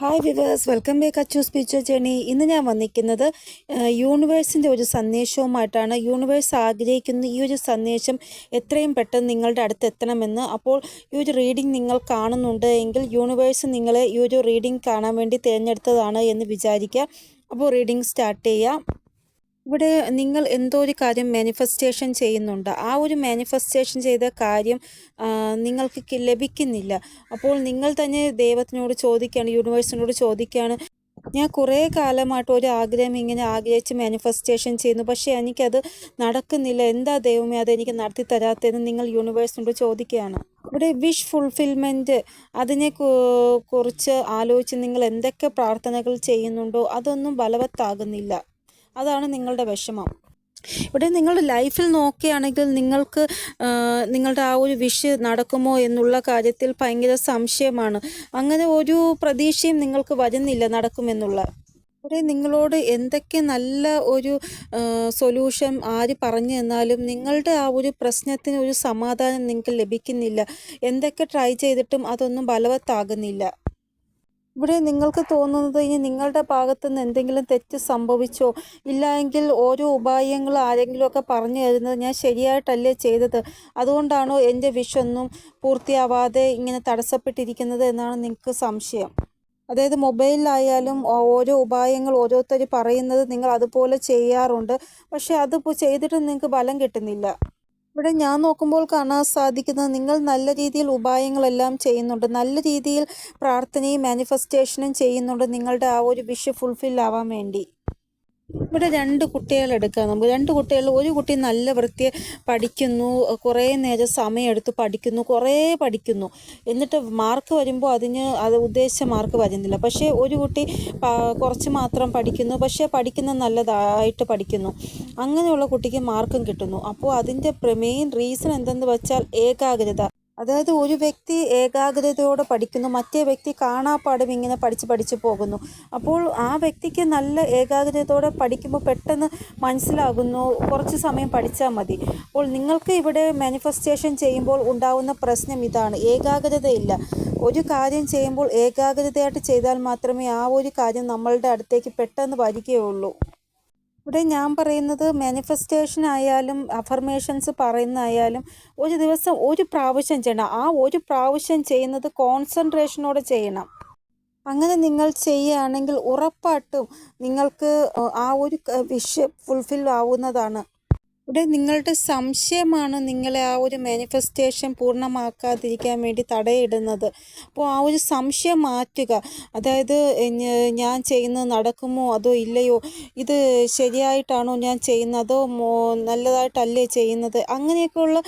Hi viewers welcome back Achu spiritual journey ഇന്ന് ഞാൻ വന്നിരിക്കുന്നത് യൂണിവേഴ്സിന്റെ ഒരു സന്ദേശവുമായിട്ടാണ്. യൂണിവേഴ്സ് ആഗ്രഹിക്കുന്ന ഈ ഒരു സന്ദേശം എത്രയും പെട്ടെന്ന് നിങ്ങളുടെ അടുത്ത് എത്തണമെന്ന്. അപ്പോൾ ഈ ഒരു റീഡിംഗ് നിങ്ങൾ കാണുന്നുണ്ട് എങ്കിൽ യൂണിവേഴ്സ് നിങ്ങളെ ഈ ഒരു റീഡിംഗ് കാണാൻ വേണ്ടി തിരഞ്ഞെടുത്തതാണ് എന്ന് വിചാരിക്കുക. അപ്പോൾ റീഡിംഗ് സ്റ്റാർട്ട് ചെയ്യാം. ഇവിടെ നിങ്ങൾ എന്തോ ഒരു കാര്യം മാനിഫെസ്റ്റേഷൻ ചെയ്യുന്നുണ്ട്. ആ ഒരു മാനിഫെസ്റ്റേഷൻ ചെയ്ത കാര്യം നിങ്ങൾക്ക് ലഭിക്കുന്നില്ല. അപ്പോൾ നിങ്ങൾ തന്നെ ദൈവത്തിനോട് ചോദിക്കുകയാണ് യൂണിവേഴ്സിനോട് ചോദിക്കുകയാണ്. ഞാൻ കുറേ കാലമായിട്ട് ഒരു ആഗ്രഹം ഇങ്ങനെ ആഗ്രഹിച്ച് മാനിഫെസ്റ്റേഷൻ ചെയ്യുന്നു. പക്ഷേ എനിക്കത് നടക്കുന്നില്ല. എന്താ ദൈവമേ അത് എനിക്ക് നടത്തി തരാത്തതെന്ന് നിങ്ങൾ യൂണിവേഴ്സിനോട് ചോദിക്കുകയാണ്. ഇവിടെ വിഷ് ഫുൾഫിൽമെന്റ് അതിനെ കുറിച്ച് ആലോചിച്ച് നിങ്ങൾ എന്തൊക്കെ പ്രാർത്ഥനകൾ ചെയ്യുന്നുണ്ടോ അതൊന്നും ബലവത്താകുന്നില്ല അതാണ് നിങ്ങളുടെ വിഷമം. ഇവിടെ നിങ്ങളുടെ ലൈഫിൽ നോക്കുകയാണെങ്കിൽ നിങ്ങൾക്ക് നിങ്ങളുടെ ആ ഒരു വിഷ് നടക്കുമോ എന്നുള്ള കാര്യത്തിൽ ഭയങ്കര സംശയമാണ്. അങ്ങനെ ഒരു പ്രതീക്ഷയും നിങ്ങൾക്ക് വരുന്നില്ല നടക്കുമെന്നുള്ള. ഇവിടെ നിങ്ങളോട് എന്തൊക്കെ നല്ല ഒരു സൊല്യൂഷൻ ആര് പറഞ്ഞു തന്നാലും നിങ്ങളുടെ ആ ഒരു പ്രശ്നത്തിന് ഒരു സമാധാനം നിങ്ങൾക്ക് ലഭിക്കുന്നില്ല. എന്തൊക്കെ ട്രൈ ചെയ്തിട്ടും അതൊന്നും ബലവത്താകുന്നില്ല ഇവിടെ നിങ്ങൾക്ക് തോന്നുന്നത് ഇനി നിങ്ങളുടെ ഭാഗത്തു നിന്ന് എന്തെങ്കിലും തെറ്റ് സംഭവിച്ചോ? ഇല്ല എങ്കിൽ ഓരോ ഉപായങ്ങൾ ആരെങ്കിലുമൊക്കെ പറഞ്ഞു തരുന്നത് ഞാൻ ശരിയായിട്ടല്ലേ ചെയ്തത്. അതുകൊണ്ടാണോ എന്റെ വിഷൊന്നും പൂർത്തിയാവാതെ ഇങ്ങനെ തടസ്സപ്പെട്ടിരിക്കുന്നത് എന്നാണ് നിങ്ങൾക്ക് സംശയം. അതായത് മൊബൈലിലായാലും ഓരോ ഉപായങ്ങൾ ഓരോരുത്തർ പറയുന്നത് നിങ്ങൾ അതുപോലെ ചെയ്യാറുണ്ട്. പക്ഷേ അത് ചെയ്തിട്ട് നിങ്ങൾക്ക് ബലം കിട്ടുന്നില്ല. ഇവിടെ ഞാൻ നോക്കുമ്പോൾ കാണാൻ സാധിക്കുന്നത് നിങ്ങൾ നല്ല രീതിയിൽ ഉപായങ്ങളെല്ലാം ചെയ്യുന്നുണ്ട്. നല്ല രീതിയിൽ പ്രാർത്ഥനയും മാനിഫെസ്റ്റേഷനും ചെയ്യുന്നുണ്ട്. നിങ്ങളുടെ ആ ഒരു വിഷ് ഫുൾഫിൽ ആവാൻ വേണ്ടി. ഇവിടെ രണ്ട് കുട്ടികളെടുക്കാം നമുക്ക് രണ്ട് കുട്ടികളിൽ ഒരു കുട്ടി നല്ല വൃത്തി പഠിക്കുന്നു കുറേ നേരം സമയമെടുത്ത് പഠിക്കുന്നു കുറേ പഠിക്കുന്നു. എന്നിട്ട് മാർക്ക് വരുമ്പോൾ അതിന് അത് ഉദ്ദേശിച്ച മാർക്ക് വരുന്നില്ല. പക്ഷേ ഒരു കുട്ടി കുറച്ച് മാത്രം പഠിക്കുന്നു. പക്ഷേ പഠിക്കുന്ന നല്ലതായിട്ട് പഠിക്കുന്നു. അങ്ങനെയുള്ള കുട്ടിക്ക് മാർക്കും കിട്ടുന്നു. അപ്പോൾ അതിന്റെ മെയിൻ റീസൺ എന്തെന്ന് വെച്ചാൽ ഏകാഗ്രത. അതായത് ഒരു വ്യക്തി ഏകാഗ്രതയോടെ പഠിക്കുന്നു മറ്റേ വ്യക്തി കാണാപ്പാടും ഇങ്ങനെ പഠിച്ച് പഠിച്ച് പോകുന്നു. അപ്പോൾ ആ വ്യക്തിക്ക് നല്ല ഏകാഗ്രതയോടെ പഠിക്കുമ്പോൾ പെട്ടെന്ന് മനസ്സിലാകുന്നു കുറച്ച് സമയം പഠിച്ചാൽ മതി. അപ്പോൾ നിങ്ങൾക്ക് ഇവിടെ മാനിഫെസ്റ്റേഷൻ ചെയ്യുമ്പോൾ ഉണ്ടാവുന്ന പ്രശ്നം ഇതാണ്. ഏകാഗ്രതയില്ല. ഒരു കാര്യം ചെയ്യുമ്പോൾ ഏകാഗ്രതയായിട്ട് ചെയ്താൽ മാത്രമേ ആ ഒരു കാര്യം നമ്മളുടെ അടുത്തേക്ക് പെട്ടെന്ന് വരികയുള്ളൂ. ഇവിടെ ഞാൻ പറയുന്നത് മാനിഫെസ്റ്റേഷൻ ആയാലും അഫർമേഷൻസ് പറയുന്നതായാലും ഒരു ദിവസം ഒരു പ്രാവശ്യം ചെയ്യണം. ആ ഒരു പ്രാവശ്യം ചെയ്യുന്നത് കോൺസെൻട്രേഷനോടെ ചെയ്യണം. അങ്ങനെ നിങ്ങൾ ചെയ്യുകയാണെങ്കിൽ ഉറപ്പായിട്ടും നിങ്ങൾക്ക് ആ ഒരു വിഷ് ഫുൾഫിൽ ആവുന്നതാണ്. ഇവിടെ നിങ്ങളുടെ സംശയമാണ് നിങ്ങളെ ആ ഒരു മാനിഫെസ്റ്റേഷൻ പൂർണമാക്കാതിരിക്കാൻ വേണ്ടി തടയിടുന്നത്. അപ്പോൾ ആ ഒരു സംശയം മാറ്റുക. അതായത് ഞാൻ ചെയ്യുന്നത് നടക്കുമോ? അതോ ഇല്ലയോ? ഇത് ശരിയായിട്ടാണോ ഞാൻ ചെയ്യുന്നതോ? നല്ലതായിട്ടല്ലേ ചെയ്യുന്നത്? അങ്ങനെയൊക്കെയുള്ള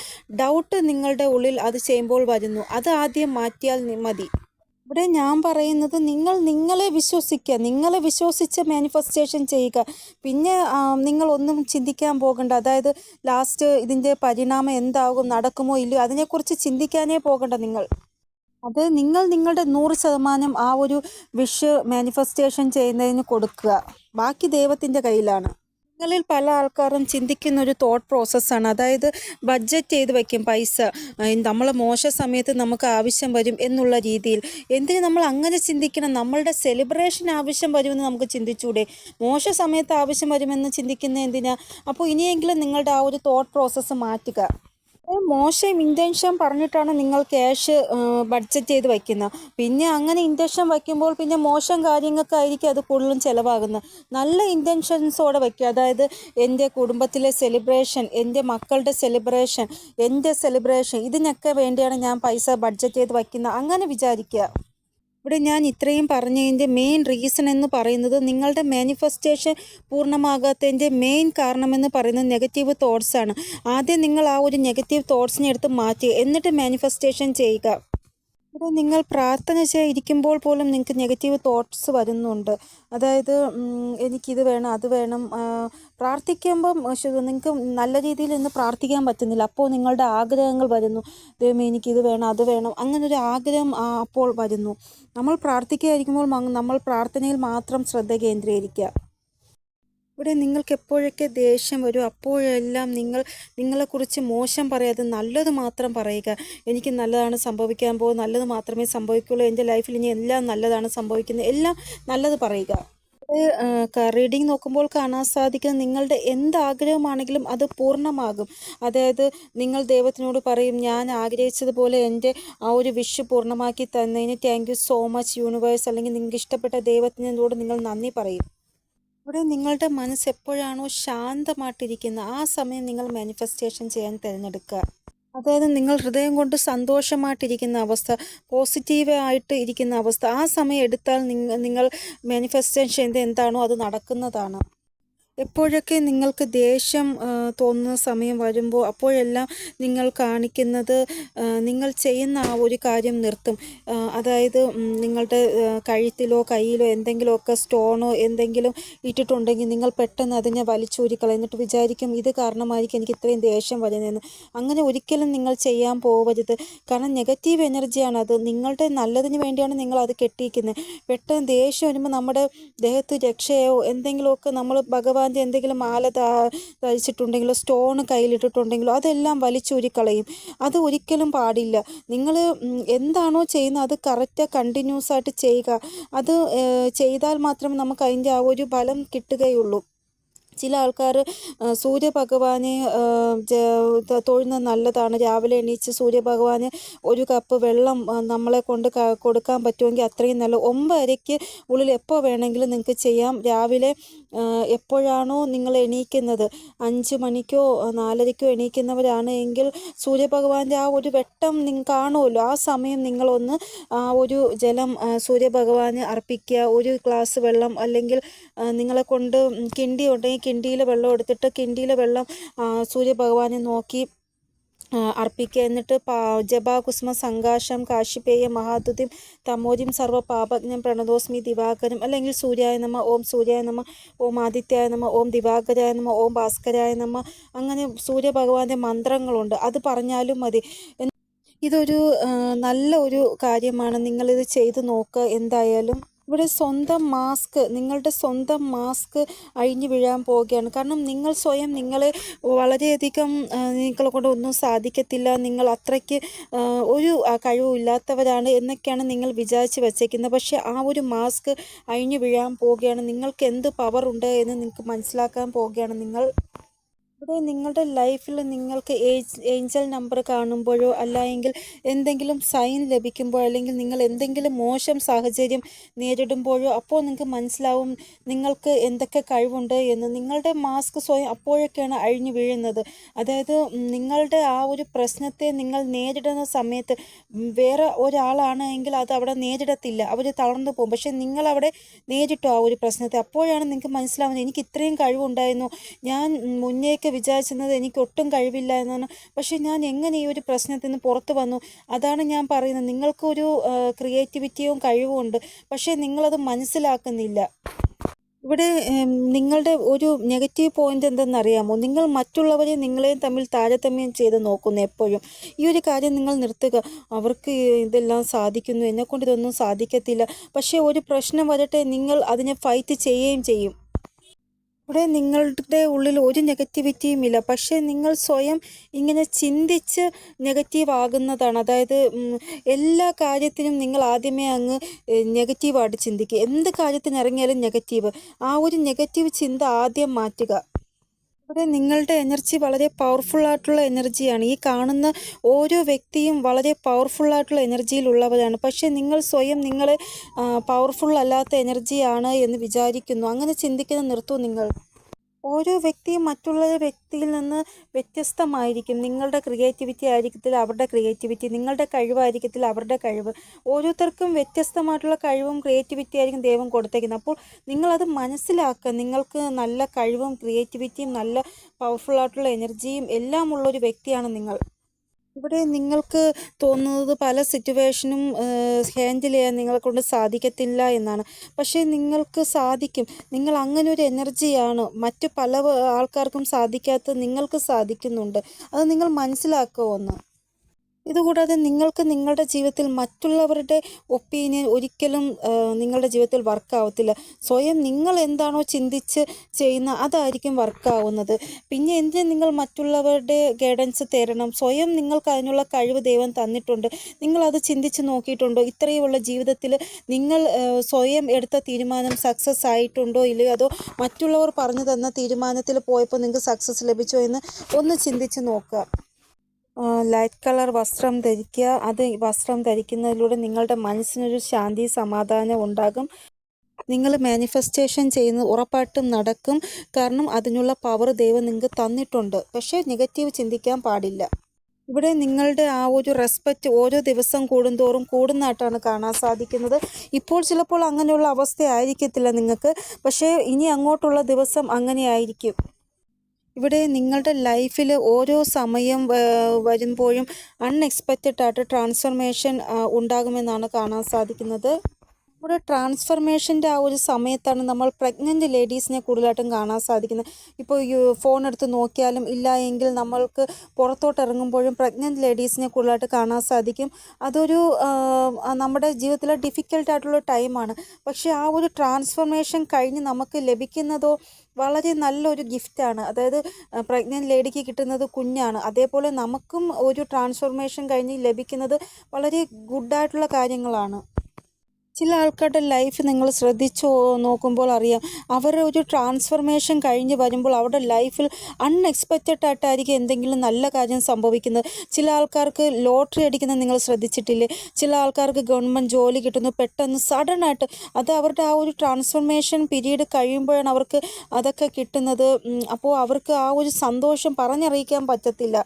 ഡൗട്ട് നിങ്ങളുടെ ഉള്ളിൽ അത് ചെയ്യുമ്പോൾ വരുന്നു. അത് ആദ്യം മാറ്റിയാൽ മതി. ഇവിടെ ഞാൻ പറയുന്നത് നിങ്ങൾ നിങ്ങളെ വിശ്വസിക്കുക നിങ്ങളെ വിശ്വസിച്ച് മാനിഫെസ്റ്റേഷൻ ചെയ്യുക. പിന്നെ നിങ്ങൾ ഒന്നും ചിന്തിക്കാൻ പോകണ്ട. അതായത് ലാസ്റ്റ് ഇതിന്റെ പരിണാമം എന്താകും നടക്കുമോ ഇല്ലയോ അതിനെക്കുറിച്ച് ചിന്തിക്കാനേ പോകണ്ട നിങ്ങൾ. അത് നിങ്ങൾ നിങ്ങളുടെ നൂറ് ശതമാനം ആ ഒരു വിഷ് മാനിഫെസ്റ്റേഷൻ ചെയ്യുന്നതിന് കൊടുക്കുക. ബാക്കി ദൈവത്തിന്റെ കയ്യിലാണ്. നിങ്ങളിൽ പല ആൾക്കാരും ചിന്തിക്കുന്ന ഒരു തോട്ട് പ്രോസസ്സാണ് അതായത് ബഡ്ജറ്റ് ചെയ്ത് വയ്ക്കും പൈസ. നമ്മൾ മോശ സമയത്ത് നമുക്ക് ആവശ്യം വരും എന്നുള്ള രീതിയിൽ. എന്തിന് നമ്മൾ അങ്ങനെ ചിന്തിക്കണം? നമ്മളുടെ സെലിബ്രേഷൻ ആവശ്യം വരുമെന്ന് നമുക്ക് ചിന്തിച്ചൂടെ? മോശ സമയത്ത് ആവശ്യം വരുമെന്ന് ചിന്തിക്കുന്ന എന്തിനാ? അപ്പോൾ ഇനിയെങ്കിലും നിങ്ങളുടെ ആ ഒരു തോട്ട് പ്രോസസ്സ് മാറ്റുക. മോശം ഇന്റൻഷൻ പറഞ്ഞിട്ടാണ് നിങ്ങൾ ക്യാഷ് ബഡ്ജറ്റ് ചെയ്ത് വയ്ക്കുന്നത്. പിന്നെ അങ്ങനെ ഇന്റൻഷൻ വയ്ക്കുമ്പോൾ പിന്നെ മോശം കാര്യങ്ങൾക്കായിരിക്കും അത് കൂടുതലും ചിലവാകുന്നത്. നല്ല ഇന്റൻഷൻസോടെ വയ്ക്കുക. അതായത് എന്റെ കുടുംബത്തിലെ സെലിബ്രേഷൻ എന്റെ മക്കളുടെ സെലിബ്രേഷൻ എന്റെ സെലിബ്രേഷൻ ഇതിനൊക്കെ വേണ്ടിയാണ് ഞാൻ പൈസ ബഡ്ജറ്റ് ചെയ്ത് വയ്ക്കുന്നത്. അങ്ങനെ വിചാരിക്കുക. ഇവിടെ ഞാൻ ഇത്രയും പറഞ്ഞതിന്റെ മെയിൻ റീസൺ എന്ന് പറയുന്നത് നിങ്ങളുടെ മാനിഫെസ്റ്റേഷൻ പൂർണമാകാത്തതിന്റെ മെയിൻ കാരണമെന്ന് പറയുന്നത് നെഗറ്റീവ് തോട്ട്സാണ് ആദ്യം നിങ്ങൾ ആ ഒരു നെഗറ്റീവ് തോട്ട്സിനെ എടുത്ത് മാറ്റുക. എന്നിട്ട് മാനിഫെസ്റ്റേഷൻ ചെയ്യുക. ഇവിടെ നിങ്ങൾ പ്രാർത്ഥന ചെയ്തിരിക്കുമ്പോൾ പോലും നിങ്ങൾക്ക് നെഗറ്റീവ് തോട്ട്സ് വരുന്നുണ്ട്. അതായത് എനിക്കിത് വേണം അത് വേണം പ്രാർത്ഥിക്കുമ്പം നിങ്ങൾക്ക് നല്ല രീതിയിൽ ഇന്ന് പ്രാർത്ഥിക്കാൻ പറ്റുന്നില്ല. അപ്പോൾ നിങ്ങളുടെ ആഗ്രഹങ്ങൾ വരുന്നു. ദൈവമേ എനിക്കിത് വേണം അത് വേണം അങ്ങനൊരു ആഗ്രഹം അപ്പോൾ വരുന്നു. നമ്മൾ പ്രാർത്ഥിക്കുകയായിരിക്കുമ്പോൾ നമ്മൾ പ്രാർത്ഥനയിൽ മാത്രം ശ്രദ്ധ കേന്ദ്രീകരിക്കുക. ഇവിടെ നിങ്ങൾക്ക് എപ്പോഴൊക്കെ ദേഷ്യം വരും? അപ്പോഴെല്ലാം നിങ്ങൾ നിങ്ങളെക്കുറിച്ച് മോശം പറയാതെ നല്ലത് മാത്രം പറയുക. എനിക്ക് നല്ലതാണ് സംഭവിക്കാൻ പോകും നല്ലത് മാത്രമേ സംഭവിക്കുള്ളൂ. എന്റെ ലൈഫിൽ ഇനി എല്ലാം നല്ലതാണ് സംഭവിക്കുന്നത്. എല്ലാം നല്ലത് പറയുക. റീഡിങ് നോക്കുമ്പോൾ കാണാൻ സാധിക്കുന്നത് നിങ്ങളുടെ എന്ത് ആഗ്രഹമാണെങ്കിലും അത് പൂർണമാകും. അതായത് നിങ്ങൾ ദൈവത്തിനോട് പറയും ഞാൻ ആഗ്രഹിച്ചതുപോലെ എന്റെ ആ ഒരു വിഷ് പൂർണമാക്കി തന്നതിന് thank you so much universe അല്ലെങ്കിൽ നിങ്ങൾക്ക് ഇഷ്ടപ്പെട്ട ദൈവത്തിനോട് നിങ്ങൾ നന്ദി പറയും. ഇവിടെ നിങ്ങളുടെ മനസ്സ് എപ്പോഴാണോ ശാന്തമായിട്ടിരിക്കുന്നത് ആ സമയം നിങ്ങൾ മാനിഫെസ്റ്റേഷൻ ചെയ്യാൻ തിരഞ്ഞെടുക്കുക. അതായത് നിങ്ങൾ ഹൃദയം കൊണ്ട് സന്തോഷമായിട്ടിരിക്കുന്ന അവസ്ഥ പോസിറ്റീവ് ആയിട്ട് ഇരിക്കുന്ന അവസ്ഥ ആ സമയം എടുത്താൽ നിങ്ങൾ മാനിഫെസ്റ്റേഷൻ ചെയ്ത് എന്താണോ അത് നടക്കുന്നതാണ്. എപ്പോഴൊക്കെ നിങ്ങൾക്ക് ദേഷ്യം തോന്നുന്ന സമയം വരുമ്പോൾ അപ്പോഴെല്ലാം നിങ്ങൾ കാണിക്കുന്നത് നിങ്ങൾ ചെയ്യുന്ന ആ ഒരു കാര്യം നിർത്തും. അതായത് നിങ്ങളുടെ കഴുത്തിലോ കയ്യിലോ എന്തെങ്കിലുമൊക്കെ സ്റ്റോണോ എന്തെങ്കിലും ഇട്ടിട്ടുണ്ടെങ്കിൽ നിങ്ങൾ പെട്ടെന്ന് അതിനെ വലിച്ചൂരിക്കളയും. എന്നിട്ട് വിചാരിക്കും ഇത് കാരണമായിരിക്കും എനിക്ക് ഇത്രയും ദേഷ്യം വരുന്നതെന്ന്. അങ്ങനെ ഒരിക്കലും നിങ്ങൾ ചെയ്യാൻ പോവരുത്. കാരണം നെഗറ്റീവ് എനർജിയാണ് അത്. നിങ്ങളുടെ നല്ലതിന് വേണ്ടിയാണ് നിങ്ങൾ അത് കെട്ടിയിരിക്കുന്നത്. പെട്ടെന്ന് ദേഷ്യം വരുമ്പോൾ നമ്മുടെ ദേഹത്ത് രക്ഷയോ എന്തെങ്കിലുമൊക്കെ നമ്മൾ ഭഗവാന്റെ എന്തെങ്കിലും മാല തയ്ച്ചിട്ടുണ്ടെങ്കിലോ സ്റ്റോൺ കയ്യിലിട്ടിട്ടുണ്ടെങ്കിലോ അതെല്ലാം വലിച്ചൂരിക്കളയും. അത് ഒരിക്കലും പാടില്ല. നിങ്ങൾ എന്താണോ ചെയ്യുന്നത് അത് കറക്റ്റ് കണ്ടിന്യൂസ് ആയിട്ട് ചെയ്യുക. അത് ചെയ്താൽ മാത്രമേ നമുക്ക് അതിന്റെ ആ ഒരു ഫലം കിട്ടുകയുള്ളൂ. ചില ആൾക്കാർ സൂര്യഭഗവാനെ തൊഴുന്നത് നല്ലതാണ്. രാവിലെ എണീച്ച് സൂര്യഭഗവാന് ഒരു കപ്പ് വെള്ളം നമ്മളെ കൊണ്ട് കൊടുക്കാൻ പറ്റുമെങ്കിൽ അത്രയും നല്ല. ഒമ്പതരയ്ക്ക് ഉള്ളിൽ എപ്പോൾ വേണമെങ്കിലും നിങ്ങൾക്ക് ചെയ്യാം. രാവിലെ എപ്പോഴാണോ നിങ്ങൾ എണീക്കുന്നത്? അഞ്ച് മണിക്കോ നാലരയ്ക്കോ എണീക്കുന്നവരാണ് എങ്കിൽ സൂര്യഭഗവാന്റെ ആ ഒരു വെട്ടം നിങ്ങൾ കാണുമല്ലോ ആ സമയം നിങ്ങളൊന്ന് ആ ഒരു ജലം സൂര്യഭഗവാന് അർപ്പിക്കുക. ഒരു ഗ്ലാസ് വെള്ളം അല്ലെങ്കിൽ നിങ്ങളെ കൊണ്ട് കിണ്ടി ഉണ്ടെങ്കിൽ കിണ്ടിയിൽ വെള്ളം എടുത്തിട്ട് കിണ്ടിയിലെ വെള്ളം സൂര്യഭഗവാനെ നോക്കി അർപ്പിക്കുക. എന്നിട്ട് പാ ജപാകുസുമ സംഘാഷം കാശിപേയ മഹാതുതിം തമോജിം സർവ പാപജ്ഞം പ്രണതോസ്മി ദിവാകരം അല്ലെങ്കിൽ സൂര്യായ നമ ഓം സൂര്യായ നമ ഓം ആദിത്യായ നമ ഓം ദിവാകരായ നമ ഓം ഭാസ്കരായ നമ അങ്ങനെ സൂര്യഭഗവാന്റെ മന്ത്രങ്ങളുണ്ട്. അത് പറഞ്ഞാലും മതി. ഇതൊരു നല്ല ഒരു കാര്യമാണ്. നിങ്ങളിത് ചെയ്ത് നോക്കുക എന്തായാലും ഇവിടെ സ്വന്തം മാസ്ക് നിങ്ങളുടെ സ്വന്തം മാസ്ക് അഴിഞ്ഞു വീഴാൻ പോവുകയാണ്. കാരണം നിങ്ങൾ സ്വയം നിങ്ങളെ വളരെയധികം നിങ്ങളെ കൊണ്ട് ഒന്നും സാധിക്കത്തില്ല. നിങ്ങൾ അത്രയ്ക്ക് ഒരു കഴിവില്ലാത്തവരാണ് എന്നൊക്കെയാണ് നിങ്ങൾ വിചാരിച്ച് വച്ചേക്കുന്നത്. പക്ഷേ ആ ഒരു മാസ്ക് അഴിഞ്ഞു വീഴാൻ പോവുകയാണ്. നിങ്ങൾക്ക് എന്ത് പവർ ഉണ്ട് എന്ന് നിങ്ങൾക്ക് മനസ്സിലാക്കാൻ പോവുകയാണ് നിങ്ങൾ. ഇവിടെ നിങ്ങളുടെ ലൈഫിൽ നിങ്ങൾക്ക് ഏഞ്ചൽ നമ്പർ കാണുമ്പോഴോ അല്ലെങ്കിൽ എന്തെങ്കിലും സൈൻ ലഭിക്കുമ്പോഴോ അല്ലെങ്കിൽ നിങ്ങൾ എന്തെങ്കിലും മോശം സാഹചര്യം നേരിടുമ്പോഴോ അപ്പോൾ നിങ്ങൾക്ക് മനസ്സിലാവും നിങ്ങൾക്ക് എന്തൊക്കെ കഴിവുണ്ട് എന്ന്. നിങ്ങളുടെ മാസ്ക് സ്വയം അപ്പോഴൊക്കെയാണ് അഴിഞ്ഞു വീഴുന്നത്. അതായത് നിങ്ങളുടെ ആ ഒരു പ്രശ്നത്തെ നിങ്ങൾ നേരിടുന്ന സമയത്ത് വേറെ ഒരാളാണ് എങ്കിൽ അത് അവിടെ നേരിടത്തില്ല. അവർ തളർന്നു പോകും. പക്ഷേ നിങ്ങളവിടെ നേരിട്ടു ആ ഒരു പ്രശ്നത്തെ. അപ്പോഴാണ് നിങ്ങൾക്ക് മനസ്സിലാവുന്നത് എനിക്ക് ഇത്രയും കഴിവുണ്ടായിരുന്നു. ഞാൻ ഉം, മുന്നേയൊക്കെ വിചാരിച്ചിരുന്നത് എനിക്ക് ഒട്ടും കഴിവില്ല എന്നാണ് പക്ഷേ ഞാൻ എങ്ങനെ ഈ ഒരു പ്രശ്നത്തിൽ നിന്ന് പുറത്തു വന്നു? അതാണ് ഞാൻ പറയുന്നത്. നിങ്ങൾക്കൊരു ക്രിയേറ്റിവിറ്റിയും കഴിവും ഉണ്ട് പക്ഷേ നിങ്ങളത് മനസ്സിലാക്കുന്നില്ല. ഇവിടെ നിങ്ങളുടെ ഒരു നെഗറ്റീവ് പോയിന്റ് എന്തെന്നറിയാമോ? നിങ്ങൾ മറ്റുള്ളവരെ നിങ്ങളെയും തമ്മിൽ താരതമ്യം ചെയ്ത് നോക്കുന്നു എപ്പോഴും. ഈ ഒരു കാര്യം നിങ്ങൾ നിർത്തുക. അവർക്ക് ഇതെല്ലാം സാധിക്കുന്നു. എന്നെക്കൊണ്ട് ഇതൊന്നും സാധിക്കത്തില്ല. പക്ഷേ ഒരു പ്രശ്നം വരട്ടെ നിങ്ങൾ അതിനെ ഫൈറ്റ് ചെയ്യുകയും ചെയ്യും. ഇവിടെ നിങ്ങളുടെ ഉള്ളിൽ ഒരു നെഗറ്റിവിറ്റിയും ഇല്ല. പക്ഷേ നിങ്ങൾ സ്വയം ഇങ്ങനെ ചിന്തിച്ച് നെഗറ്റീവ് ആകുന്നതാണ്. അതായത് എല്ലാ കാര്യത്തിനും നിങ്ങൾ ആദ്യമേ അങ്ങ് നെഗറ്റീവായിട്ട് ചിന്തിക്കുക. എന്ത് കാര്യത്തിന് ഇറങ്ങിയാലും നെഗറ്റീവ് ആ ഒരു നെഗറ്റീവ് ചിന്ത ആദ്യം മാറ്റുക. ഇവിടെ നിങ്ങളുടെ എനർജി വളരെ പവർഫുൾ ആയിട്ടുള്ള എനർജിയാണ്. ഈ കാണുന്ന ഓരോ വ്യക്തിയും വളരെ പവർഫുൾ ആയിട്ടുള്ള എനർജിയിലുള്ളവരാണ് പക്ഷേ നിങ്ങൾ സ്വയം നിങ്ങളെ പവർഫുൾ അല്ലാത്ത എനർജിയാണ് എന്ന് വിചാരിക്കുന്നു. അങ്ങനെ ചിന്തിക്കുന്ന നിർത്തൂ നിങ്ങൾ. ഓരോ വ്യക്തിയും മറ്റുള്ള വ്യക്തിയിൽ നിന്ന് വ്യത്യസ്തമായിരിക്കും. നിങ്ങളുടെ ക്രിയേറ്റിവിറ്റി ആയിരിക്കത്തില്ല അവരുടെ ക്രിയേറ്റിവിറ്റി നിങ്ങളുടെ കഴിവായിരിക്കത്തില്ല അവരുടെ കഴിവ്. ഓരോരുത്തർക്കും വ്യത്യസ്തമായിട്ടുള്ള കഴിവും ക്രിയേറ്റിവിറ്റി ആയിരിക്കും ദൈവം കൊടുത്തേക്കുന്നത്. അപ്പോൾ നിങ്ങളത് മനസ്സിലാക്കുക. നിങ്ങൾക്ക് നല്ല കഴിവും ക്രിയേറ്റിവിറ്റിയും നല്ല പവർഫുൾ ആയിട്ടുള്ള എനർജിയും എല്ലാം ഉള്ളൊരു വ്യക്തിയാണ് നിങ്ങൾ. ഇവിടെ നിങ്ങൾക്ക് തോന്നുന്നത് പല സിറ്റുവേഷനും ഹാൻഡിൽ ചെയ്യാൻ നിങ്ങളെ കൊണ്ട് സാധിക്കത്തില്ല എന്നാണ്. പക്ഷേ നിങ്ങൾക്ക് സാധിക്കും. നിങ്ങൾ അങ്ങനെ ഒരു എനർജിയാണ് മറ്റു പല ആൾക്കാർക്കും സാധിക്കാത്തത് നിങ്ങൾക്ക് സാധിക്കുന്നുണ്ട്. അത് നിങ്ങൾ മനസ്സിലാക്കുക ഒന്ന്? ഇതുകൂടാതെ നിങ്ങൾക്ക് നിങ്ങളുടെ ജീവിതത്തിൽ മറ്റുള്ളവരുടെ ഒപ്പീനിയൻ ഒരിക്കലും നിങ്ങളുടെ ജീവിതത്തിൽ വർക്കാവത്തില്ല. സ്വയം നിങ്ങൾ എന്താണോ ചിന്തിച്ച് ചെയ്യുന്ന അതായിരിക്കും വർക്കാവുന്നത്. പിന്നെ എന്തിന് നിങ്ങൾ മറ്റുള്ളവരുടെ ഗൈഡൻസ് തരണം സ്വയം നിങ്ങൾക്ക് അതിനുള്ള കഴിവ് ദൈവം തന്നിട്ടുണ്ട്. നിങ്ങളത് ചിന്തിച്ച് നോക്കിയിട്ടുണ്ടോ? ഇത്രയുമുള്ള ജീവിതത്തിൽ നിങ്ങൾ സ്വയം എടുത്ത തീരുമാനം സക്സസ് ആയിട്ടുണ്ടോ ഇല്ലയോ? അതോ മറ്റുള്ളവർ പറഞ്ഞു തന്ന തീരുമാനത്തിൽ പോയപ്പോൾ നിങ്ങൾക്ക് സക്സസ് ലഭിച്ചോ എന്ന് ഒന്ന് ചിന്തിച്ച് നോക്കുക. ലൈറ്റ് കളർ വസ്ത്രം ധരിക്കുക. അത് വസ്ത്രം ധരിക്കുന്നതിലൂടെ നിങ്ങളുടെ മനസ്സിനൊരു ശാന്തി സമാധാനം ഉണ്ടാകും. നിങ്ങൾ മാനിഫെസ്റ്റേഷൻ ചെയ്യുന്നത് ഉറപ്പായിട്ടും നടക്കും. കാരണം അതിനുള്ള പവർ ദൈവം നിങ്ങൾക്ക് തന്നിട്ടുണ്ട്. പക്ഷേ നെഗറ്റീവ് ചിന്തിക്കാൻ പാടില്ല. ഇവിടെ നിങ്ങളുടെ ആ ഒരു റെസ്പെക്റ്റ് ഓരോ ദിവസം കൂടുന്തോറും കൂടുന്നതായിട്ടാണ് കാണാൻ സാധിക്കുന്നത്. ഇപ്പോൾ ചിലപ്പോൾ അങ്ങനെയുള്ള അവസ്ഥ ആയിരിക്കത്തില്ല നിങ്ങൾക്ക്. പക്ഷേ ഇനി അങ്ങോട്ടുള്ള ദിവസം അങ്ങനെ ആയിരിക്കും. ഇവിടെ നിങ്ങളുടെ ലൈഫിൽ ഓരോ സമയം വരുമ്പോഴും അൺഎക്സ്പെക്റ്റഡ് ആയിട്ട് ട്രാൻസ്ഫർമേഷൻ ഉണ്ടാകുമെന്നാണ് കാണാൻ സാധിക്കുന്നത്. നമ്മുടെ ട്രാൻസ്ഫർമേഷന്റെ ആ ഒരു സമയത്താണ് നമ്മൾ പ്രഗ്നന്റ് ലേഡീസിനെ കൂടുതലായിട്ടും കാണാൻ സാധിക്കുന്നത്. ഇപ്പോൾ ഫോൺ എടുത്ത് നോക്കിയാലും ഇല്ല എങ്കിൽ നമ്മൾക്ക് പുറത്തോട്ട് ഇറങ്ങുമ്പോഴും പ്രഗ്നന്റ് ലേഡീസിനെ കൂടുതലായിട്ട് കാണാൻ സാധിക്കും. അതൊരു നമ്മുടെ ജീവിതത്തിലെ ഡിഫിക്കൽട്ടായിട്ടുള്ള ടൈമാണ് പക്ഷേ ആ ഒരു ട്രാൻസ്ഫർമേഷൻ കഴിഞ്ഞ് നമുക്ക് ലഭിക്കുന്നതോ വളരെ നല്ലൊരു ഗിഫ്റ്റാണ് അതായത് പ്രഗ്നന്റ് ലേഡിക്ക് കിട്ടുന്നത് കുഞ്ഞാണ്. അതേപോലെ നമുക്കും ഒരു ട്രാൻസ്ഫോർമേഷൻ കഴിഞ്ഞ് ലഭിക്കുന്നത് വളരെ ഗുഡായിട്ടുള്ള കാര്യങ്ങളാണ്. ചില ആൾക്കാരുടെ ലൈഫ് നിങ്ങൾ ശ്രദ്ധിച്ചു നോക്കുമ്പോൾ അറിയാം. അവർ ഒരു ട്രാൻസ്ഫർമേഷൻ കഴിഞ്ഞ് വരുമ്പോൾ അവരുടെ ലൈഫിൽ അൺഎക്സ്പെക്റ്റഡ് ആയിട്ടായിരിക്കും എന്തെങ്കിലും നല്ല കാര്യം സംഭവിക്കുന്നത്. ചില ആൾക്കാർക്ക് ലോട്ടറി അടിക്കുന്നത് നിങ്ങൾ ശ്രദ്ധിച്ചിട്ടില്ലേ? ചില ആൾക്കാർക്ക് ഗവൺമെന്റ് ജോലി കിട്ടുന്നു പെട്ടെന്ന് സഡൻ ആയിട്ട് അത് അവരുടെ ആ ഒരു ട്രാൻസ്ഫർമേഷൻ പീരീഡ് കഴിയുമ്പോഴാണ് അവർക്ക് അതൊക്കെ കിട്ടുന്നത്. അപ്പോൾ അവർക്ക് ആ ഒരു സന്തോഷം പറഞ്ഞറിയിക്കാൻ പറ്റത്തില്ല.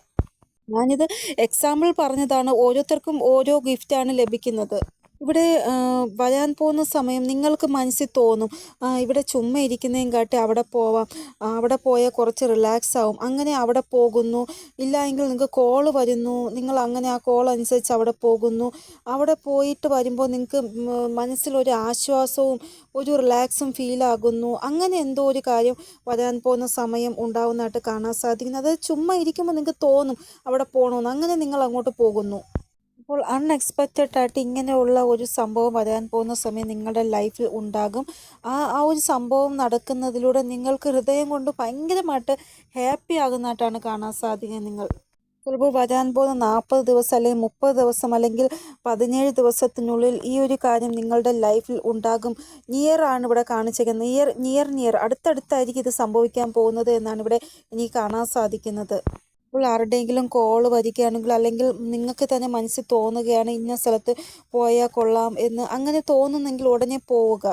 ഞാനിത് എക്സാമ്പിൾ പറഞ്ഞതാണ്. ഓരോരുത്തർക്കും ഓരോ ഗിഫ്റ്റാണ് ലഭിക്കുന്നത്. ഇവിടെ വരാൻ പോകുന്ന സമയം നിങ്ങൾക്ക് മനസ്സിൽ തോന്നും ഇവിടെ ചുമ്മാ ഇരിക്കുന്നതും കാട്ടി അവിടെ പോവാം അവിടെ പോയാൽ കുറച്ച് റിലാക്സ് ആവും അങ്ങനെ അവിടെ പോകുന്നു ഇല്ല എങ്കിൽ നിങ്ങൾക്ക് കോൾ വരുന്നു നിങ്ങൾ അങ്ങനെ ആ കോൾ അനുസരിച്ച് അവിടെ പോകുന്നു അവിടെ പോയിട്ട് വരുമ്പോൾ നിങ്ങൾക്ക് മനസ്സിലൊരു ആശ്വാസവും ഒരു റിലാക്സും ഫീലാകുന്നു അങ്ങനെ എന്തോ ഒരു കാര്യം വരാൻ പോകുന്ന സമയം ഉണ്ടാവുന്നതായിട്ട് കാണാൻ സാധിക്കുന്നു. അത് ചുമ്മാ ഇരിക്കുമ്പോൾ നിങ്ങൾക്ക് തോന്നും അവിടെ പോകണമെന്ന് അങ്ങനെ നിങ്ങൾ അങ്ങോട്ട് പോകുന്നു. അപ്പോൾ അൺഎക്സ്പെക്റ്റഡ് ആയിട്ട് ഇങ്ങനെയുള്ള ഒരു സംഭവം വരാൻ പോകുന്ന സമയം നിങ്ങളുടെ ലൈഫിൽ ഉണ്ടാകും. ആ ആ ഒരു സംഭവം നടക്കുന്നതിലൂടെ നിങ്ങൾക്ക് ഹൃദയം കൊണ്ട് ഭയങ്കരമായിട്ട് ഹാപ്പി ആകുന്നതായിട്ടാണ് കാണാൻ സാധിക്കുന്നത് നിങ്ങൾ. ചിലപ്പോൾ വരാൻ പോകുന്ന നാൽപ്പത് ദിവസം അല്ലെങ്കിൽ മുപ്പത് ദിവസം അല്ലെങ്കിൽ പതിനേഴ് ദിവസത്തിനുള്ളിൽ ഈ ഒരു കാര്യം നിങ്ങളുടെ ലൈഫിൽ ഉണ്ടാകും. നിയർ ആണ് ഇവിടെ കാണിച്ചേക്കുന്നത് നിയർ നിയർ നിയർ അടുത്തടുത്തായിരിക്കും ഇത് സംഭവിക്കാൻ പോകുന്നത് എന്നാണ് ഇവിടെ ഇനി കാണാൻ സാധിക്കുന്നത്. ഇപ്പോൾ ആരുടെയെങ്കിലും കോൾ വരികയാണെങ്കിൽ അല്ലെങ്കിൽ നിങ്ങൾക്ക് തന്നെ മനസ്സിൽ തോന്നുകയാണ് ഇന്ന സ്ഥലത്ത് പോയാൽ കൊള്ളാം എന്ന്. അങ്ങനെ തോന്നുന്നെങ്കിൽ ഉടനെ പോവുക.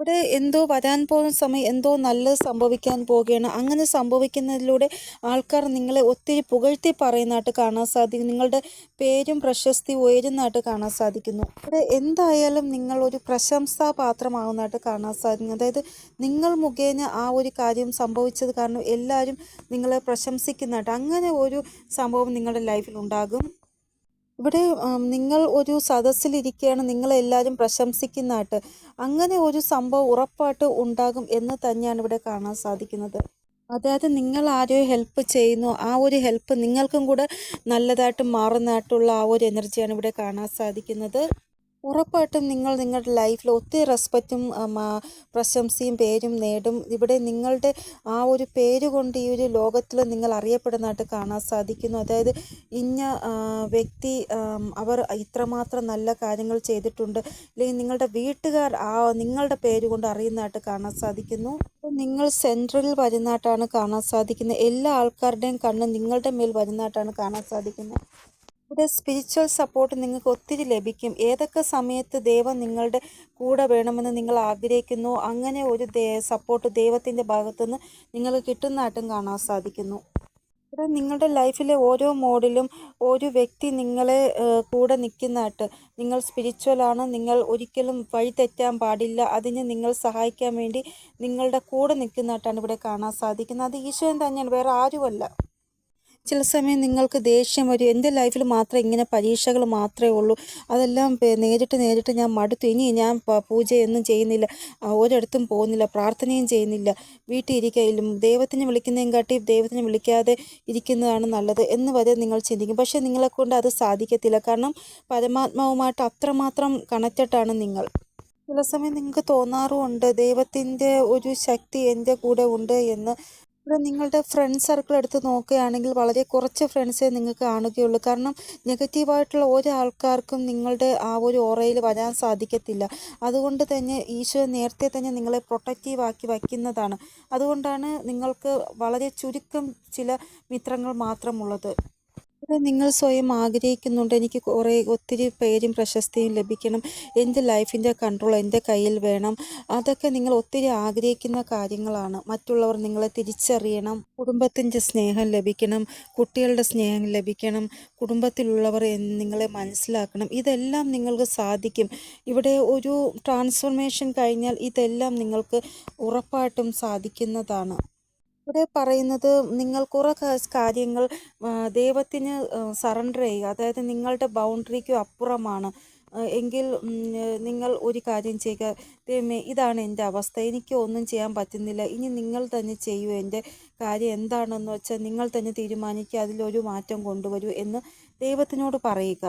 ഇവിടെ എന്തോ വരാൻ പോകുന്ന സമയം എന്തോ നല്ലത് സംഭവിക്കാൻ പോവുകയാണ് അങ്ങനെ സംഭവിക്കുന്നതിലൂടെ ആൾക്കാർ നിങ്ങളെ ഒത്തിരി പുകഴ്ത്തി പറയുന്നതായിട്ട് കാണാൻ സാധിക്കും. നിങ്ങളുടെ പേരും പ്രശസ്തി ഉയരുന്നതായിട്ട് കാണാൻ സാധിക്കുന്നു. ഇവിടെ എന്തായാലും നിങ്ങൾ ഒരു പ്രശംസാപാത്രമാകുന്നതായിട്ട് കാണാൻ സാധിക്കും. അതായത് നിങ്ങൾ മുഖേന ആ ഒരു കാര്യം സംഭവിച്ചത് കാരണം എല്ലാവരും നിങ്ങളെ പ്രശംസിക്കുന്നതായിട്ട് അങ്ങനെ ഒരു സംഭവം നിങ്ങളുടെ ലൈഫിൽ ഉണ്ടാകും. ഇവിടെ നിങ്ങൾ ഒരു സദസ്സിലിരിക്കുകയാണ് നിങ്ങളെല്ലാവരും പ്രശംസിക്കുന്നതായിട്ട്. അങ്ങനെ ഒരു സംഭവം ഉറപ്പായിട്ട് ഉണ്ടാകും എന്ന് തന്നെയാണ് ഇവിടെ കാണാൻ സാധിക്കുന്നത്. അതായത് നിങ്ങൾ ആരെയോ ഹെൽപ്പ് ചെയ്യുന്നു ആ ഒരു ഹെൽപ്പ് നിങ്ങൾക്കും കൂടെ നല്ലതായിട്ട് മാറുന്നതായിട്ടുള്ള ആ ഒരു എനർജിയാണ് ഇവിടെ കാണാൻ സാധിക്കുന്നത്. ഉറപ്പായിട്ടും നിങ്ങൾ നിങ്ങളുടെ ലൈഫിൽ ഒത്തിരി റെസ്പെക്റ്റും പ്രശംസയും പേരും നേടും. ഇവിടെ നിങ്ങളുടെ ആ ഒരു പേര് കൊണ്ട് ഈ ഒരു ലോകത്തിൽ നിങ്ങൾ അറിയപ്പെടുന്നതായിട്ട് കാണാൻ സാധിക്കുന്നു. അതായത് ഇന്ന വ്യക്തി അവർ ഇത്രമാത്രം നല്ല കാര്യങ്ങൾ ചെയ്തിട്ടുണ്ട്. അല്ലെങ്കിൽ നിങ്ങളുടെ വീട്ടുകാർ ആ നിങ്ങളുടെ പേര് കൊണ്ട് അറിയുന്നതായിട്ട് കാണാൻ സാധിക്കുന്നു. നിങ്ങൾ സെൻട്രലിൽ വരുന്നതായിട്ടാണ് കാണാൻ സാധിക്കുന്നത്. എല്ലാ ആൾക്കാരുടെയും കണ്ണ് നിങ്ങളുടെ മേൽ വരുന്നതായിട്ടാണ് കാണാൻ സാധിക്കുന്നത്. ഇവിടെ സ്പിരിച്വൽ സപ്പോർട്ട് നിങ്ങൾക്ക് ഒത്തിരി ലഭിക്കും. ഏതൊക്കെ സമയത്ത് ദൈവം നിങ്ങളുടെ കൂടെ വേണമെന്ന് നിങ്ങൾ ആഗ്രഹിക്കുന്നു അങ്ങനെ ഒരു സപ്പോർട്ട് ദൈവത്തിന്റെ ഭാഗത്തുനിന്ന് നിങ്ങൾക്ക് കിട്ടുന്നതായിട്ടും കാണാൻ സാധിക്കുന്നു. ഇവിടെ നിങ്ങളുടെ ലൈഫിലെ ഓരോ മോഡിലും ഒരു വ്യക്തി നിങ്ങളെ കൂടെ നിൽക്കുന്നതായിട്ട് നിങ്ങൾ സ്പിരിച്വലാണ് നിങ്ങൾ ഒരിക്കലും വഴി തെറ്റാൻ പാടില്ല. അതിന് നിങ്ങൾ സഹായിക്കാൻ വേണ്ടി നിങ്ങളുടെ കൂടെ നിൽക്കുന്നതായിട്ടാണ് ഇവിടെ കാണാൻ സാധിക്കുന്നത്. അത് ഈശ്വരൻ തന്നെയാണ് വേറെ ആരുമല്ല. ചില സമയം നിങ്ങൾക്ക് ദേഷ്യം വരും. എന്റെ ലൈഫിൽ മാത്രം ഇങ്ങനെ പരീക്ഷകൾ മാത്രമേ ഉള്ളൂ. അതെല്ലാം നേരിട്ട് നേരിട്ട് ഞാൻ മടുത്തു. ഇനി ഞാൻ പൂജയൊന്നും ചെയ്യുന്നില്ല. ഒരിടത്തും പോകുന്നില്ല. പ്രാർത്ഥനയും ചെയ്യുന്നില്ല. വീട്ടിൽ ഇരിക്കയിലും ദൈവത്തിനെ വിളിക്കുന്നതും കാട്ടി ദൈവത്തിനെ വിളിക്കാതെ ഇരിക്കുന്നതാണ് നല്ലത് എന്ന് വരെ നിങ്ങൾ ചിന്തിക്കും. പക്ഷേ നിങ്ങളെക്കൊണ്ട് അത് സാധിക്കത്തില്ല. കാരണം പരമാത്മാവുമായിട്ട് അത്രമാത്രം കണക്റ്റഡാണ് നിങ്ങൾ. ചില സമയം നിങ്ങൾക്ക് തോന്നാറുമുണ്ട് ദൈവത്തിന്റെ ഒരു ശക്തി എന്റെ കൂടെ ഉണ്ട് എന്ന്. ഇവിടെ നിങ്ങളുടെ ഫ്രണ്ട് സർക്കിൾ എടുത്ത് നോക്കുകയാണെങ്കിൽ വളരെ കുറച്ച് ഫ്രണ്ട്സേ നിങ്ങൾക്ക് കാണുകയുള്ളൂ. കാരണം നെഗറ്റീവായിട്ടുള്ള ഒരാൾക്കാർക്കും നിങ്ങളുടെ ആ ഒരു ഓറയിൽ വരാൻ സാധിക്കത്തില്ല. അതുകൊണ്ട് തന്നെ ഈശോ നേരത്തെ തന്നെ നിങ്ങളെ പ്രൊട്ടക്റ്റീവ് ആക്കി വയ്ക്കുന്നതാണ്. അതുകൊണ്ടാണ് നിങ്ങൾക്ക് വളരെ ചുരുക്കം ചില മിത്രങ്ങൾ മാത്രമുള്ളത്. നിങ്ങൾ സ്വയം ആഗ്രഹിക്കുന്നുണ്ട്. എനിക്ക് കുറേ ഒത്തിരി പേരും പ്രശസ്തിയും ലഭിക്കണം. എന്റെ ലൈഫിന്റെ കൺട്രോൾ എന്റെ കയ്യിൽ വേണം. അതൊക്കെ നിങ്ങൾ ഒത്തിരി ആഗ്രഹിക്കുന്ന കാര്യങ്ങളാണ്. മറ്റുള്ളവർ നിങ്ങളെ തിരിച്ചറിയണം. കുടുംബത്തിന്റെ സ്നേഹം ലഭിക്കണം. കുട്ടികളുടെ സ്നേഹം ലഭിക്കണം. കുടുംബത്തിലുള്ളവർ നിങ്ങളെ മനസ്സിലാക്കണം. ഇതെല്ലാം നിങ്ങൾക്ക് സാധിക്കും. ഇവിടെ ഒരു ട്രാൻസ്ഫോർമേഷൻ കഴിഞ്ഞാൽ ഇതെല്ലാം നിങ്ങൾക്ക് ഉറപ്പായിട്ടും സാധിക്കുന്നതാണ്. ഇവിടെ പറയുന്നത് നിങ്ങൾ കുറേ കാര്യങ്ങൾ ദൈവത്തിന് സറണ്ടർ ചെയ്യുക. അതായത് നിങ്ങളുടെ ബൗണ്ടറിക്ക് അപ്പുറമാണ്. എങ്കിൽ നിങ്ങൾ ഒരു കാര്യം ചെയ്യുക. ദൈവമേ ഇതാണ് എന്റെ അവസ്ഥ. എനിക്ക് ഒന്നും ചെയ്യാൻ പറ്റുന്നില്ല. ഇനി നിങ്ങൾ തന്നെ ചെയ്യൂ. എന്റെ കാര്യം എന്താണെന്ന് വെച്ചാൽ നിങ്ങൾ തന്നെ തീരുമാനിക്കുക. അതിലൊരു മാറ്റം കൊണ്ടുവരൂ എന്ന് ദൈവത്തിനോട് പറയുക.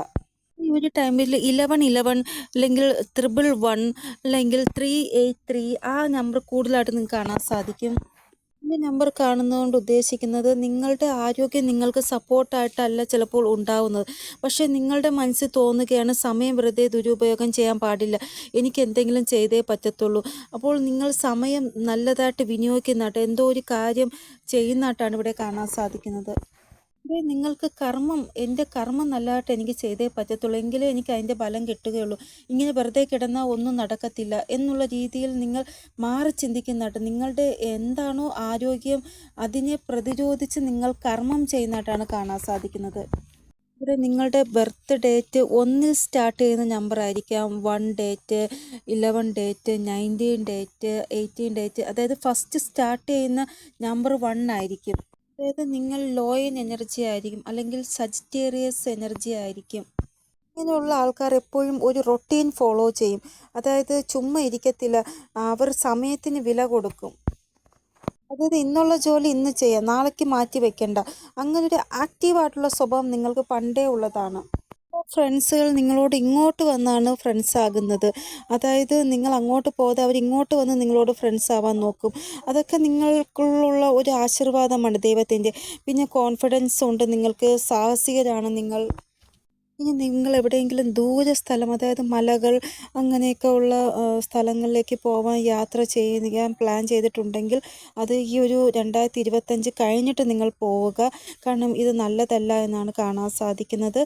ഈ ഒരു ടൈമിൽ ഇലവൻ ഇലവൻ അല്ലെങ്കിൽ ത്രിബിൾ വൺ അല്ലെങ്കിൽ ത്രീ എയ്റ്റ് ത്രീ ആ നമ്പർ കൂടുതലായിട്ട് നിങ്ങൾക്ക് കാണാൻ സാധിക്കും. ഈ നമ്പർ കാണുന്നതുകൊണ്ട് ഉദ്ദേശിക്കുന്നത് നിങ്ങളുടെ ആരോഗ്യം നിങ്ങൾക്ക് സപ്പോർട്ടായിട്ടല്ല ചിലപ്പോൾ ഉണ്ടാവുന്നത്. പക്ഷേ നിങ്ങളുടെ മനസ്സിൽ തോന്നുകയാണ് സമയം വെറുതെ ദുരുപയോഗം ചെയ്യാൻ പാടില്ല. എനിക്ക് എന്തെങ്കിലും ചെയ്തേ പറ്റത്തുള്ളൂ. അപ്പോൾ നിങ്ങൾ സമയം നല്ലതായിട്ട് വിനിയോഗിക്കുന്നതായിട്ട് എന്തോ ഒരു കാര്യം ചെയ്യുന്നതായിട്ടാണ് ഇവിടെ കാണാൻ സാധിക്കുന്നത്. നിങ്ങൾക്ക് കർമ്മം എന്റെ കർമ്മം നല്ലതായിട്ട് എനിക്ക് ചെയ്തേ പറ്റത്തുള്ളൂ. എങ്കിലേ എനിക്ക് അതിന്റെ ഫലം കിട്ടുകയുള്ളൂ. ഇങ്ങനെ വെറുതെ കിടന്നാൽ ഒന്നും നടക്കത്തില്ല എന്നുള്ള രീതിയിൽ നിങ്ങൾ മാറി ചിന്തിക്കുന്നതായിട്ട് നിങ്ങളുടെ എന്താണോ ആരോഗ്യം അതിനെ പ്രതിരോധിച്ച് നിങ്ങൾ കർമ്മം ചെയ്യുന്നതായിട്ടാണ് കാണാൻ സാധിക്കുന്നത്. ഇവിടെ നിങ്ങളുടെ ബർത്ത് ഡേറ്റ് ഒന്നിൽ സ്റ്റാർട്ട് ചെയ്യുന്ന നമ്പർ ആയിരിക്കാം. One date eleven date nineteen date eighteen date അതായത് ഫസ്റ്റ് സ്റ്റാർട്ട് ചെയ്യുന്ന നമ്പർ വൺ ആയിരിക്കും. അതായത് നിങ്ങൾ ലോയൻ എനർജി ആയിരിക്കും അല്ലെങ്കിൽ സജിറ്റേറിയസ് എനർജി ആയിരിക്കും. ഇങ്ങനെയുള്ള ആൾക്കാർ എപ്പോഴും ഒരു റൊട്ടീൻ ഫോളോ ചെയ്യും. അതായത് ചുമ്മാ ഇരിക്കത്തില്ല. അവർ സമയത്തിന് വില കൊടുക്കും. അതായത് ഇന്നുള്ള ജോലി ഇന്ന് ചെയ്യാം. നാളേക്ക് മാറ്റി വെക്കണ്ട. അങ്ങനൊരു ആക്റ്റീവായിട്ടുള്ള സ്വഭാവം നിങ്ങൾക്ക് പണ്ടേ ഉള്ളതാണ്. ഫ്രണ്ട്സുകൾ നിങ്ങളോട് ഇങ്ങോട്ട് വന്നാണ് ഫ്രണ്ട്സ് ആകുന്നത്. അതായത് നിങ്ങൾ അങ്ങോട്ട് പോകാതെ അവർ ഇങ്ങോട്ട് വന്ന് നിങ്ങളോട് ഫ്രണ്ട്സ് ആവാൻ നോക്കും. അതൊക്കെ നിങ്ങൾക്കുള്ള ഒരു ആശീർവാദമാണ് ദൈവത്തിന്റെ. പിന്നെ കോൺഫിഡൻസ് ഉണ്ട്. നിങ്ങൾക്ക് സാഹസികരാണ് നിങ്ങൾ. ഇനി നിങ്ങൾ എവിടെയെങ്കിലും ദൂര സ്ഥലം അതായത് മലകൾ അങ്ങനെയൊക്കെ ഉള്ള സ്ഥലങ്ങളിലേക്ക് പോകാൻ യാത്ര ചെയ്യാൻ പ്ലാൻ ചെയ്തിട്ടുണ്ടെങ്കിൽ അത് ഈ ഒരു രണ്ടായിരത്തി ഇരുപത്തഞ്ച് കഴിഞ്ഞിട്ട് നിങ്ങൾ പോവുക. കാരണം ഇത് നല്ലതല്ല എന്നാണ് കാണാൻ സാധിക്കുന്നത്.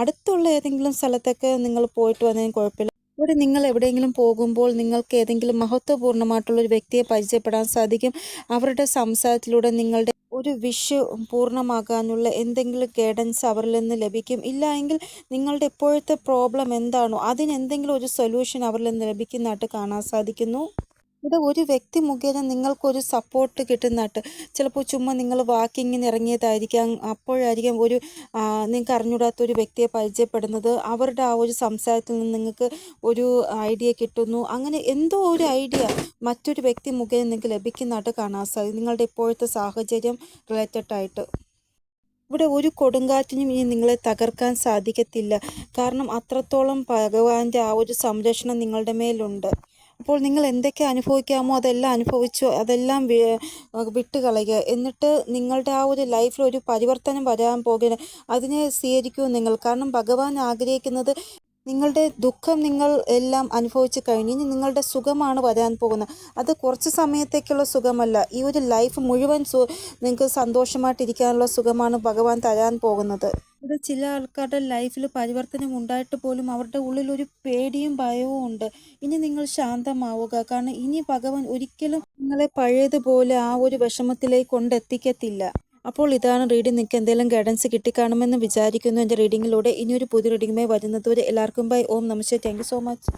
അടുത്തുള്ള ഏതെങ്കിലും സ്ഥലത്തൊക്കെ നിങ്ങൾ പോയിട്ട് വന്നതിന് കുഴപ്പമില്ല. ഇവിടെ നിങ്ങൾ എവിടെയെങ്കിലും പോകുമ്പോൾ നിങ്ങൾക്ക് ഏതെങ്കിലും മഹത്വപൂർണമായിട്ടുള്ള ഒരു വ്യക്തിയെ പരിചയപ്പെടാൻ സാധിക്കും. അവരുടെ സംസാരത്തിലൂടെ നിങ്ങളുടെ ഒരു വിഷ് പൂർണമാകാനുള്ള എന്തെങ്കിലും ഗൈഡൻസ് അവരിൽ നിന്ന് ലഭിക്കും. ഇല്ല എങ്കിൽ നിങ്ങളുടെ ഇപ്പോഴത്തെ പ്രോബ്ലം എന്താണോ അതിനെന്തെങ്കിലും ഒരു സൊല്യൂഷൻ അവരിൽ നിന്ന് ലഭിക്കുന്നതായിട്ട് കാണാൻ സാധിക്കുന്നു. ഇവിടെ ഒരു വ്യക്തി മുഖേന നിങ്ങൾക്കൊരു സപ്പോർട്ട് കിട്ടുന്നതായിട്ട്. ചിലപ്പോൾ ചുമ്മാ നിങ്ങൾ വാക്കിങ്ങിന് ഇറങ്ങിയതായിരിക്കാം. അപ്പോഴായിരിക്കാം ഒരു നിങ്ങൾക്ക് അറിഞ്ഞൂടാത്ത ഒരു വ്യക്തിയെ പരിചയപ്പെടുന്നത്. അവരുടെ ആ ഒരു സംസാരത്തിൽ നിന്ന് നിങ്ങൾക്ക് ഒരു ഐഡിയ കിട്ടുന്നു. അങ്ങനെ എന്തോ ഒരു ഐഡിയ മറ്റൊരു വ്യക്തി മുഖേന നിങ്ങൾക്ക് ലഭിക്കുന്നതായിട്ട് കാണാൻ സാധിക്കും. നിങ്ങളുടെ ഇപ്പോഴത്തെ സാഹചര്യം റിലേറ്റഡ് ആയിട്ട്. ഇവിടെ ഒരു കൊടുങ്കാറ്റിനും ഇനി നിങ്ങളെ തകർക്കാൻ സാധിക്കത്തില്ല. കാരണം അത്രത്തോളം ഭഗവാന്റെ ആ ഒരു സംരക്ഷണം നിങ്ങളുടെ മേലുണ്ട്. അപ്പോൾ നിങ്ങൾ എന്തൊക്കെ അനുഭവിക്കാമോ അതെല്ലാം അനുഭവിച്ചു അതെല്ലാം വിട്ട് കളയുക. എന്നിട്ട് നിങ്ങളുടെ ആ ഒരു ലൈഫിൽ ഒരു പരിവർത്തനം വരാൻ പോകുക അതിനെ സ്വീകരിക്കൂ നിങ്ങൾ. കാരണം ഭഗവാൻ ആഗ്രഹിക്കുന്നത് നിങ്ങളുടെ ദുഃഖം നിങ്ങൾ എല്ലാം അനുഭവിച്ച് കഴിഞ്ഞ്. ഇനി നിങ്ങളുടെ സുഖമാണ് വരാൻ പോകുന്നത്. അത് കുറച്ച് സമയത്തേക്കുള്ള സുഖമല്ല. ഈ ഒരു ലൈഫ് മുഴുവൻ നിങ്ങൾക്ക് സന്തോഷമായിട്ടിരിക്കാനുള്ള സുഖമാണ് ഭഗവാൻ തരാൻ പോകുന്നത്. ഇവിടെ ചില ആൾക്കാരുടെ ലൈഫിൽ പരിവർത്തനം ഉണ്ടായിട്ട് പോലും അവരുടെ ഉള്ളിൽ ഒരു പേടിയും ഭയവും ഉണ്ട്. ഇനി നിങ്ങൾ ശാന്തമാവുക. കാരണം ഇനി ഭഗവാൻ ഒരിക്കലും നിങ്ങളെ പഴയതുപോലെ ആ ഒരു വിഷമത്തിലേക്ക് കൊണ്ടെത്തിക്കത്തില്ല അപ്പോൾ ഇതാണ് റീഡിംഗ് നിങ്ങൾക്ക് എന്തെങ്കിലും ഗൈഡൻസ് കിട്ടിക്കാണുമെന്ന് വിചാരിക്കുന്നു. എന്റെ റീഡിങ്ങിലൂടെ ഇനിയൊരു പുതിയ റീഡിങ്ങുമായി വരുന്നതുവരെ എല്ലാവർക്കും ബൈ ഓം നമസ്തേ താങ്ക് സോ മച്ച്